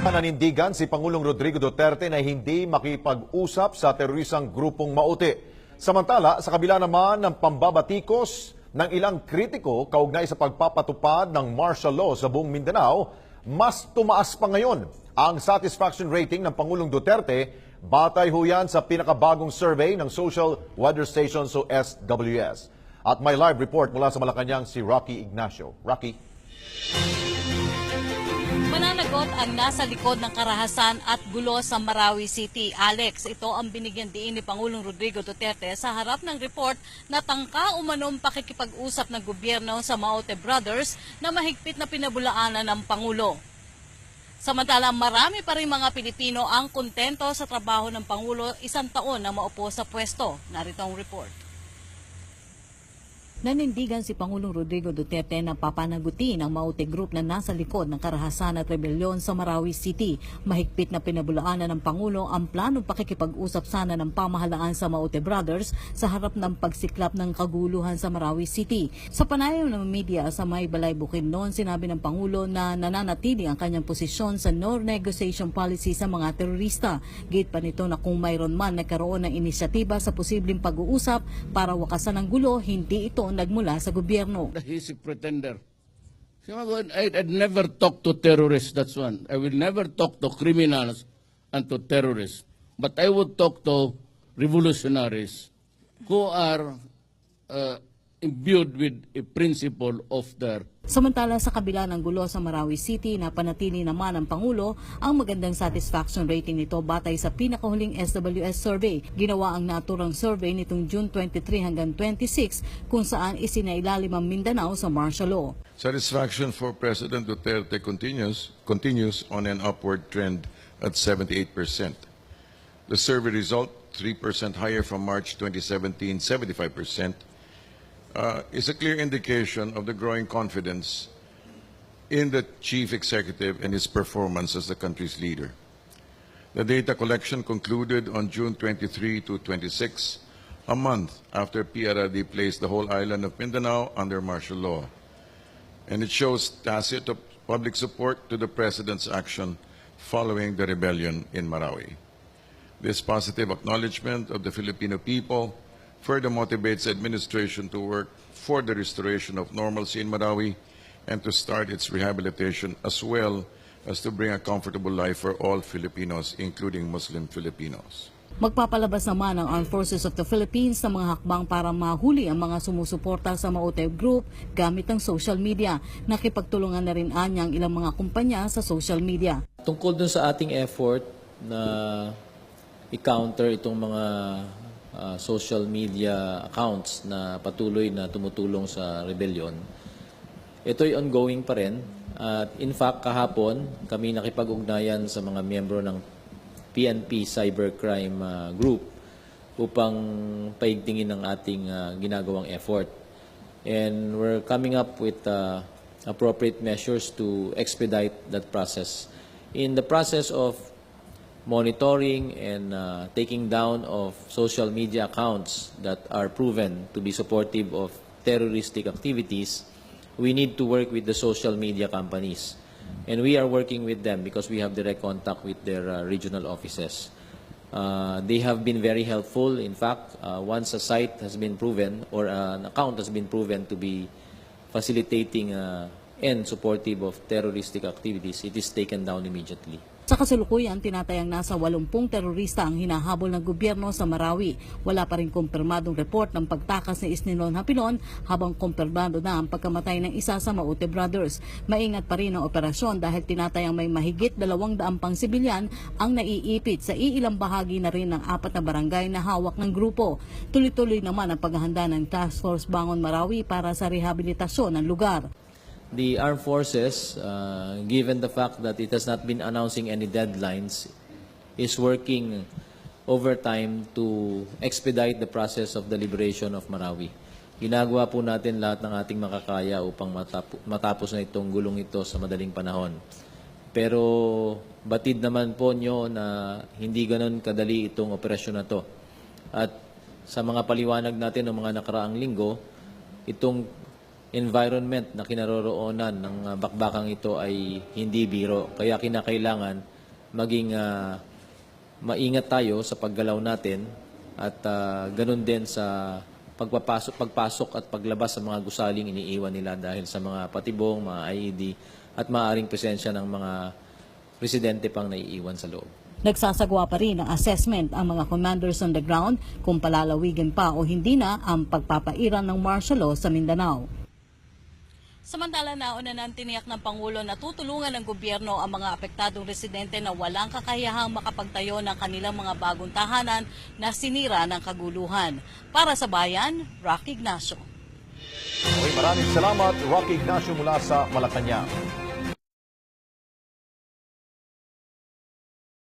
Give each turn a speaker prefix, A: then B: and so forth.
A: Pananindigan si Pangulong Rodrigo Duterte na hindi makipag-usap sa terorisang grupong Maute. Samantala, sa kabila naman ng pambabatikos ng ilang kritiko kaugnay sa pagpapatupad ng martial law sa buong Mindanao, mas tumaas pa ngayon ang satisfaction rating ng Pangulong Duterte batay ho yan sa pinakabagong survey ng Social Weather Station so SWS. At may live report mula sa Malacanang si Rocky Ignacio. Rocky?
B: Mananagot ang nasa likod ng karahasan at gulo sa Marawi City. Alex, ito ang binigyan diin ni Pangulong Rodrigo Duterte sa harap ng report na tangka umanom pakikipag-usap ng gobyerno sa Maote Brothers na mahigpit na pinabulaanan ng Pangulo. Samantala, marami pa rin mga Pilipino ang kontento sa trabaho ng Pangulo isang taon na maupo sa pwesto. Narito ang report. Nanindigan si Pangulong Rodrigo Duterte na papanagutin ang Maute Group na nasa likod ng karahasan at rebelyon sa Marawi City. Mahigpit na pinabulaanan ng Pangulo ang planong pakikipag-usap sana ng pamahalaan sa Maute Brothers sa harap ng pagsiklap ng kaguluhan sa Marawi City. Sa panayam ng media sa May Balay Bukidnon, sinabi ng Pangulo na nananatili ang kanyang posisyon sa no negotiation policy sa mga terorista. Gate pa nito na kung mayroon man nagkaroon ng inisyatiba sa posibleng pag-uusap para wakasan ang gulo, hindi ito nagmula sa gobyerno.
C: the hisig pretender. I'd, I'd never talk to terrorists, that's one. I will never talk to criminals and to terrorists. But I would talk to revolutionaries who are uh, imbued with a principle of their
B: Samantala sa kabila ng gulo sa Marawi City, napanatili naman ng Pangulo ang magandang satisfaction rating nito batay sa pinakahuling SWS survey. Ginawa ang naturang survey nitong June 23 hanggang 26 kung saan isinailalim ang Mindanao sa martial law.
D: Satisfaction for President Duterte continues, continues on an upward trend at 78%. The survey result, 3% higher from March 2017, 75%, uh, is a clear indication of the growing confidence in the chief executive and his performance as the country's leader. The data collection concluded on June 23 to 26, a month after PRRD placed the whole island of Mindanao under martial law and it shows tacit public support to the President's action following the rebellion in Marawi. This positive acknowledgement of the Filipino people further motivates the administration to work for the restoration of normalcy in Marawi and to start its rehabilitation as well as to bring a comfortable life for all Filipinos, including Muslim Filipinos.
B: Magpapalabas naman ang Armed Forces of the Philippines ng mga hakbang para mahuli ang mga sumusuporta sa Maotev Group gamit ang social media. Nakipagtulungan na rin anya ang ilang mga kumpanya sa social media.
E: Tungkol dun sa ating effort na i-counter itong mga ah, social media accounts na patuloy na tumutulong sa rebellion, ito'y ongoing pa rin. At in fact, kahapon, kami nakipag-ugnayan sa mga miyembro ng PNP Cybercrime ah, Group upang paigtingin ang ating ah, ginagawang effort. And we're coming up with uh, appropriate measures to expedite that process. In the process of monitoring and uh, taking down of social media accounts that are proven to be supportive of terroristic activities, we need to work with the social media companies. And we are working with them because we have direct contact with their uh, regional offices. Uh, they have been very helpful. In fact, uh, once a site has been proven or an account has been proven to be facilitating uh, and supportive of terroristic activities, it is taken down immediately.
B: Sa kasalukuyan, tinatayang nasa 80 terorista ang hinahabol ng gobyerno sa Marawi. Wala pa rin kumpirmadong report ng pagtakas ni Isnilon Hapilon habang kumpirmado na ang pagkamatay ng isa sa Maute Brothers. Maingat pa rin ang operasyon dahil tinatayang may mahigit 200 pang sibilyan ang naiipit sa iilang bahagi na rin ng apat na barangay na hawak ng grupo. Tuloy-tuloy naman ang paghahanda ng Task Force Bangon Marawi para sa rehabilitasyon ng lugar.
E: The armed forces, uh, given the fact that it has not been announcing any deadlines, is working overtime to expedite the process of the liberation of Marawi. Ginagawa po natin lahat ng ating makakaya upang matap- matapos na itong gulong ito sa madaling panahon. Pero batid naman po nyo na hindi ganon kadali itong operasyon na to. At sa mga paliwanag natin ng mga nakaraang linggo, itong environment na kinaroroonan ng ah, bakbakang ito ay hindi biro. Kaya kinakailangan maging ah, maingat tayo sa paggalaw natin at ah, ganun din sa pagpapasok, pagpasok at paglabas sa mga gusaling iniiwan nila dahil sa mga patibong, mga IED at maaaring presensya ng mga residente pang naiiwan sa loob.
B: Nagsasagawa pa rin ng assessment ang mga commanders on the ground kung palalawigin pa o hindi na ang pagpapairan ng martial law sa Mindanao. Samantala nauna ng tiniyak ng Pangulo na tutulungan ng gobyerno ang mga apektadong residente na walang kakayahang makapagtayo ng kanilang mga bagong tahanan na sinira ng kaguluhan. Para sa bayan, Rocky Ignacio.
A: Okay, maraming salamat, Rocky Ignacio mula sa Malacanang.